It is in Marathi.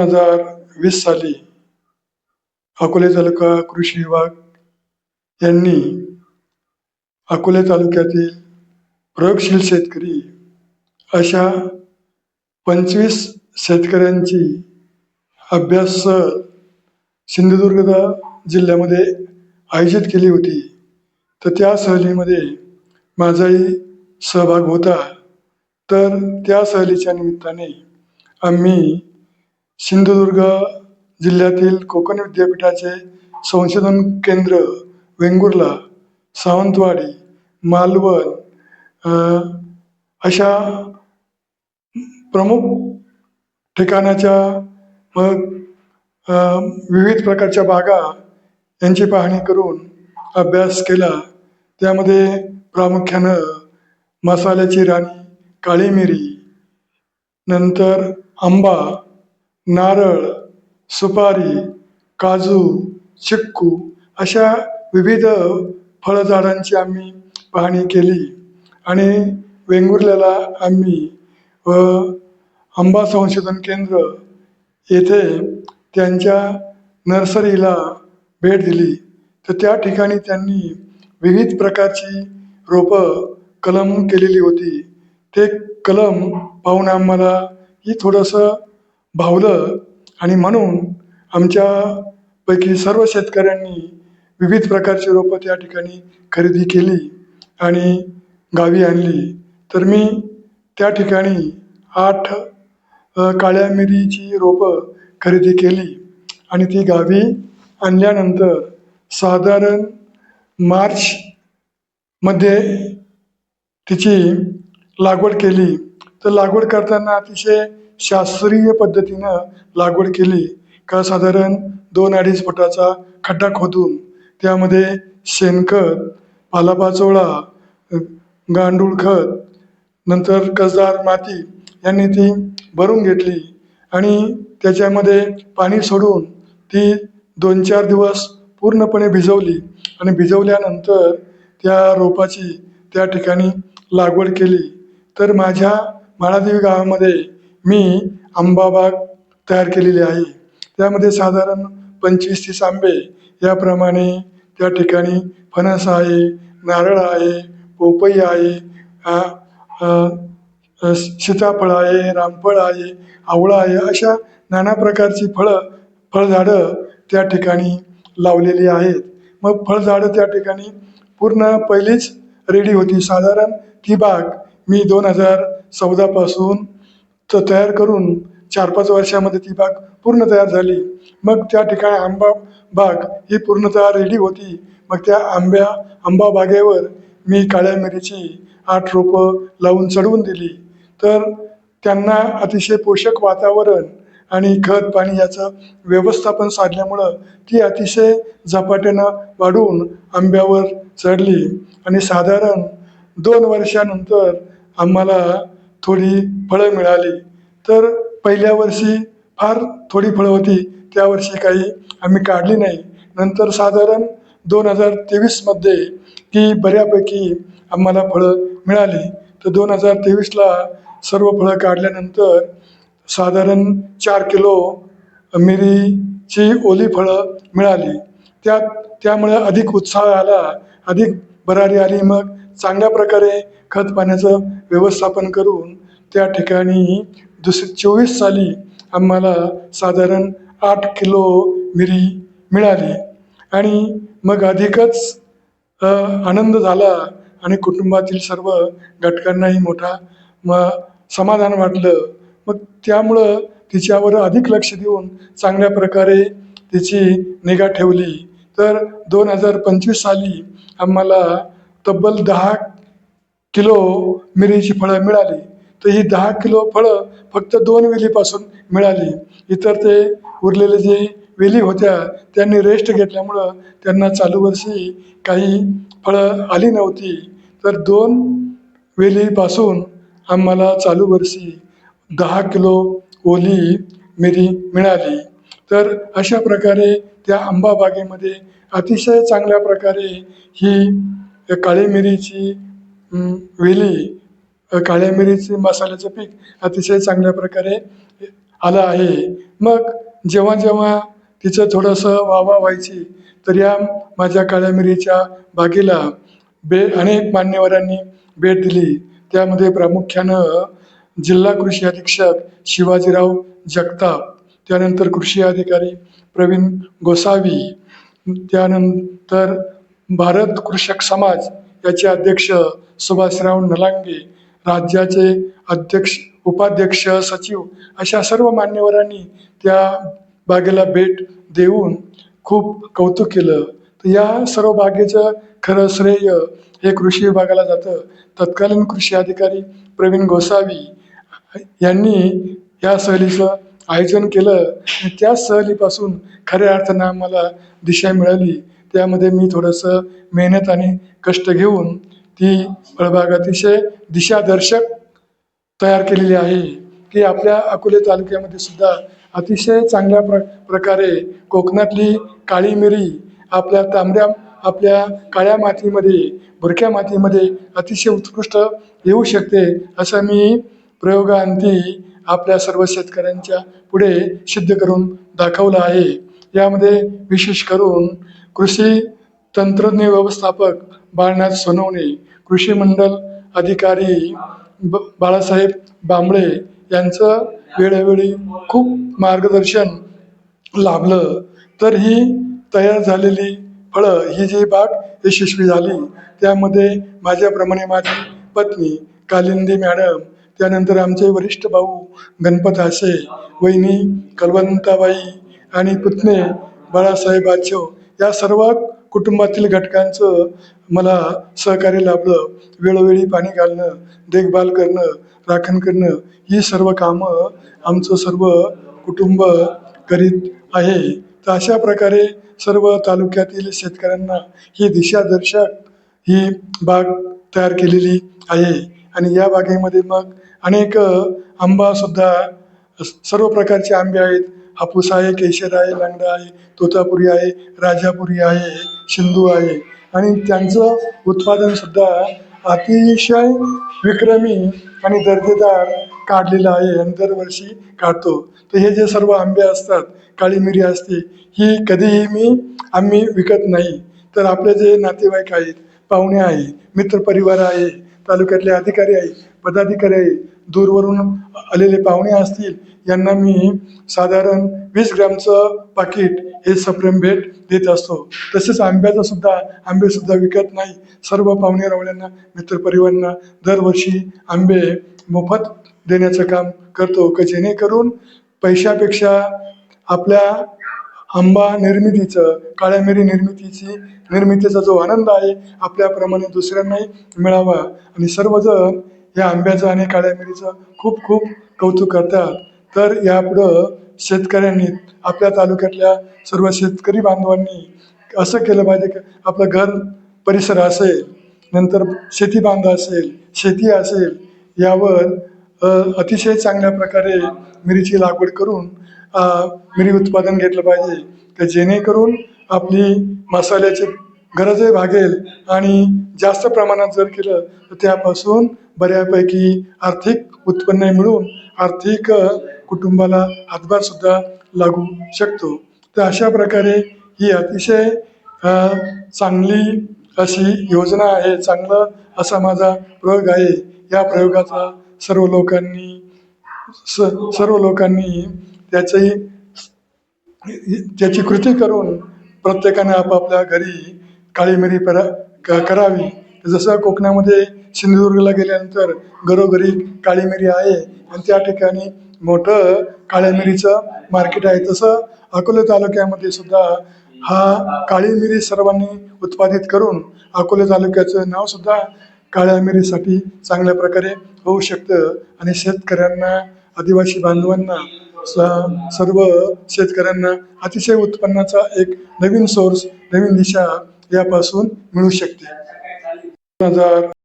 हजार वीस साली अकोले तालुका कृषी विभाग यांनी अकोले तालुक्यातील प्रयोगशील शेतकरी अशा पंचवीस शेतकऱ्यांची अभ्यास सहल सिंधुदुर्ग जिल्ह्यामध्ये आयोजित केली होती. तर त्या सहलीमध्ये माझाही सहभाग होता. तर त्या सहलीच्या निमित्ताने आम्ही सिंधुदुर्ग जिल्ह्यातील कोकण विद्यापीठाचे संशोधन केंद्र वेंगुर्ला सावंतवाडी मालवण अशा प्रमुख ठिकाणाच्या मग विविध प्रकारच्या बागा यांची पाहणी करून अभ्यास केला. त्यामध्ये प्रामुख्यानं मसाल्याची राणी काळी मिरी नंतर आंबा नारळ सुपारी काजू चिक्कू अशा विविध फळझाडांची आम्ही पाहणी केली. आणि वेंगुर्ल्याला आम्ही व आंबा संशोधन केंद्र येथे त्यांच्या नर्सरीला भेट दिली. तर त्या ठिकाणी त्यांनी विविध प्रकारची रोपं कलम केलेली होती. ते कलम पाहून आम्हाला ही थोडंसं भावलं आणि म्हणून आमच्यापैकी सर्व शेतकऱ्यांनी विविध प्रकारची रोपं त्या ठिकाणी खरेदी केली आणि गावी आणली. तर मी त्या ठिकाणी आठ काळ्या मिरीची रोपं खरेदी केली आणि ती गावी आणल्यानंतर साधारण मार्चमध्ये तिची लागवड केली. तर लागवड करताना अतिशय शास्त्रीय पद्धतीनं लागवड केली. का साधारण दोन अडीच फुटाचा खड्डा खोदून त्यामध्ये शेणखत पालापाचोळा गांडूळ खत नंतर कसदार माती यांनी ती भरून घेतली आणि त्याच्यामध्ये पाणी सोडून ती दोन चार दिवस पूर्णपणे भिजवली आणि भिजवल्यानंतर त्या रोपाची त्या ठिकाणी लागवड केली. तर माझ्या माळादेवी गावामध्ये मी आंबाबाग तयार केलेली आहे. त्यामध्ये साधारण पंचवीस तीस आंबे याप्रमाणे त्या ठिकाणी फणस आहे नारळ आहे पोपई आहे सीताफळ आहे रामफळ आहे आवळा आहे अशा नाना प्रकारची फळं फळझाडं त्या ठिकाणी लावलेली आहेत. मग फळझाडं त्या ठिकाणी पूर्ण पहिलीच रेडी होती. साधारण ती बाग मी दोन हजार चौदापासून त तयार करून चार पाच वर्षामध्ये ती बाग पूर्ण तयार झाली. मग त्या ठिकाणी आंबा बाग ही पूर्णतः रेडी होती. मग त्या आंब्या आंबा बागेवर मी काळ्या मिरीची आठ रोपं लावून चढवून दिली. तर त्यांना अतिशय पोषक वातावरण आणि खत पाणी याचं व्यवस्थापन साधल्यामुळं ती अतिशय झपाट्यानं वाढून आंब्यावर चढली. आणि साधारण दोन वर्षानंतर आम्हाला थोडी फळं मिळाली. तर पहिल्या वर्षी फार थोडी फळं होती. त्या वर्षी काही आम्ही काढली नाही. नंतर साधारण दोन हजार तेवीसमध्ये ती बऱ्यापैकी आम्हाला फळं मिळाली. तर दोन हजार तेवीसला सर्व फळं काढल्यानंतर साधारण चार किलो मिरीची ओली फळं मिळाली. त्यात त्यामुळे अधिक उत्साह आला अधिक भरारी आली. मग चांगल्या प्रकारे खत पाण्याचं व्यवस्थापन करून त्या ठिकाणी दुसरी चोवीस साली आम्हाला साधारण आठ किलो मिरी मिळाली. आणि मग अधिकच आनंद झाला आणि कुटुंबातील सर्व घटकांनाही मोठा म समाधान वाटलं. मग त्यामुळं तिच्यावर अधिक लक्ष देऊन चांगल्या प्रकारे तिची निगा ठेवली. तर दोन हजार पंचवीस साली आम्हाला तब्बल दहा किलो मिरीची फळं मिळाली. तर ही दहा किलो फळं फक्त दोन वेलीपासून मिळाली. इतर ते उरलेले जे वेली होत्या त्यांनी रेस्ट घेतल्यामुळं त्यांना चालू वर्षी काही फळं आली नव्हती. तर दोन वेलीपासून आम्हाला चालू वर्षी दहा किलो ओली मिरी मिळाली. तर अशा प्रकारे त्या आंबा बागेमध्ये अतिशय चांगल्या प्रकारे ही काळी मिरीची वेली काळ्या मिरीचे मसाल्याचं पीक अतिशय चांगल्या प्रकारे आलं आहे. मग जेव्हा जेव्हा तिचं थोडंसं वावा व्हायची तर या माझ्या काळ्या मिरीच्या बागेला बे अनेक मान्यवरांनी भेट दिली. त्यामध्ये प्रामुख्यानं जिल्हा कृषी अधीक्षक शिवाजीराव जगताप त्यानंतर कृषी अधिकारी प्रवीण गोसावी त्यानंतर भारत कृषक समाज याचे अध्यक्ष सुभाषराव नलांगे राज्याचे अध्यक्ष उपाध्यक्ष सचिव अशा सर्व मान्यवरांनी त्या बागेला भेट देऊन खूप कौतुक केलं. तर या सर्व बागेचं खरं श्रेय हे कृषी विभागाला जातं. तत्कालीन कृषी अधिकारी प्रवीण गोसावी यांनी या सहलीचं आयोजन केलं. त्या सहलीपासून खऱ्या अर्थानं आम्हाला दिशा मिळाली. त्यामध्ये मी थोडंसं मेहनत आणि कष्ट घेऊन ती फळबाग अतिशय दिशादर्शक तयार केलेली आहे की आपल्या अकोले तालुक्यामध्ये सुद्धा अतिशय चांगल्या प्र प्रकारे कोकणातली काळी मिरी आपल्या तांबड्या आपल्या काळ्या मातीमध्ये भुरक्या मातीमध्ये अतिशय उत्कृष्ट येऊ शकते असं मी प्रयोगांती आपल्या सर्व शेतकऱ्यांच्या पुढे सिद्ध करून दाखवलं आहे. यामध्ये विशेष करून कृषी तंत्रज्ञ व्यवस्थापक बाळनाथ सोनवणे कृषी मंडल अधिकारी ब बाळासाहेब बांबळे यांचं वेळोवेळी खूप मार्गदर्शन लाभलं. तर ही तयार झालेली फळं ही जी बाग यशस्वी झाली त्यामध्ये माझ्याप्रमाणे माझी पत्नी कालिंदी मॅडम त्यानंतर आमचे वरिष्ठ भाऊ गणपत आसे वहिनी कलवंताबाई आणि पुतणे बाळासाहेब आचो या सर्व कुटुंबातील घटकांचं मला सहकार्य लाभलं वेळोवेळी पाणी घालणं देखभाल करणं राखण करणं ही सर्व कामं आमचं सर्व कुटुंब करीत आहे. तर अशा प्रकारे सर्व तालुक्यातील शेतकऱ्यांना ही दिशादर्शक ही बाग तयार केलेली आहे. आणि या बागेमध्ये मग अनेक आंबासुद्धा सर्व प्रकारचे आंबे आहेत. हापूस आहे केशर आहे लंगडा आहे तोतापुरी आहे राजापुरी आहे सिंधू आहे आणि त्यांचं उत्पादनसुद्धा अतिशय विक्रमी आणि दर्जेदार काढलेलं आहे आणि दरवर्षी काढतो. तर हे जे सर्व आंबे असतात काळी मिरी असते ही कधीही मी आम्ही विकत नाही. तर आपले जे नातेवाईक आहेत पाहुणे आहे मित्रपरिवार आहे तालुक्यातले अधिकारी आहे पदाधिकारी दूरवरून आलेले पाहुणे असतील यांना मी साधारण वीस ग्रामचं पाकिट हे सप्रेम भेट देत असतो. तसेच आंब्याचा सुद्धा आंबेसुद्धा विकत नाही. सर्व पाहुणे रावळ्यांना मित्रपरिवारांना दरवर्षी आंबे मोफत देण्याचं काम करतो. का जेणेकरून पैशापेक्षा आपल्या आंबा निर्मितीचं काळ्या मिरी निर्मितीची निर्मितीचा जो आनंद आहे आपल्याप्रमाणे दुसऱ्यांनाही मिळावा. आणि सर्वजण या आंब्याचं आणि काळ्या मिरीचं खूप खूप कौतुक करतात. तर यापुढं शेतकऱ्यांनी आपल्या तालुक्यातल्या सर्व शेतकरी बांधवांनी असं केलं पाहिजे की आपलं घर परिसर असेल नंतर शेती बांध असेल शेती असेल यावर अतिशय चांगल्या प्रकारे मिरीची लागवड करून मिरी उत्पादन घेतलं पाहिजे. तर जेणेकरून आपली मसाल्याची गरजही भागेल. आणि जास्त प्रमाणात जर केलं तर त्यापासून बऱ्यापैकी आर्थिक उत्पन्न मिळून आर्थिक कुटुंबाला हातभार सुद्धा लागू शकतो. तर अशा प्रकारे ही अतिशय चांगली अशी योजना आहे चांगलं असा माझा प्रयोग आहे. या प्रयोगाचा सर्व लोकांनी स सर्व लोकांनी त्याची त्याची कृती करून प्रत्येकाने आपापल्या घरी काळी मिरी परा क- करावी. जसं कोकणामध्ये सिंधुदुर्गला गेल्यानंतर घरोघरी काळी मिरी आहे आणि त्या ठिकाणी मोठं काळ्या मिरीचं मार्केट आहे. तसं अकोले तालुक्यामध्ये सुद्धा हा काळी मिरी सर्वांनी उत्पादित करून अकोले तालुक्याचं नाव सुद्धा काळ्या मिरीसाठी चांगल्या प्रकारे होऊ शकतं. आणि शेतकऱ्यांना आदिवासी बांधवांना स- सर्व शेतकऱ्यांना अतिशय उत्पन्नाचा एक नवीन सोर्स नवीन दिशा यापासून मिळू शकते. दोन हजार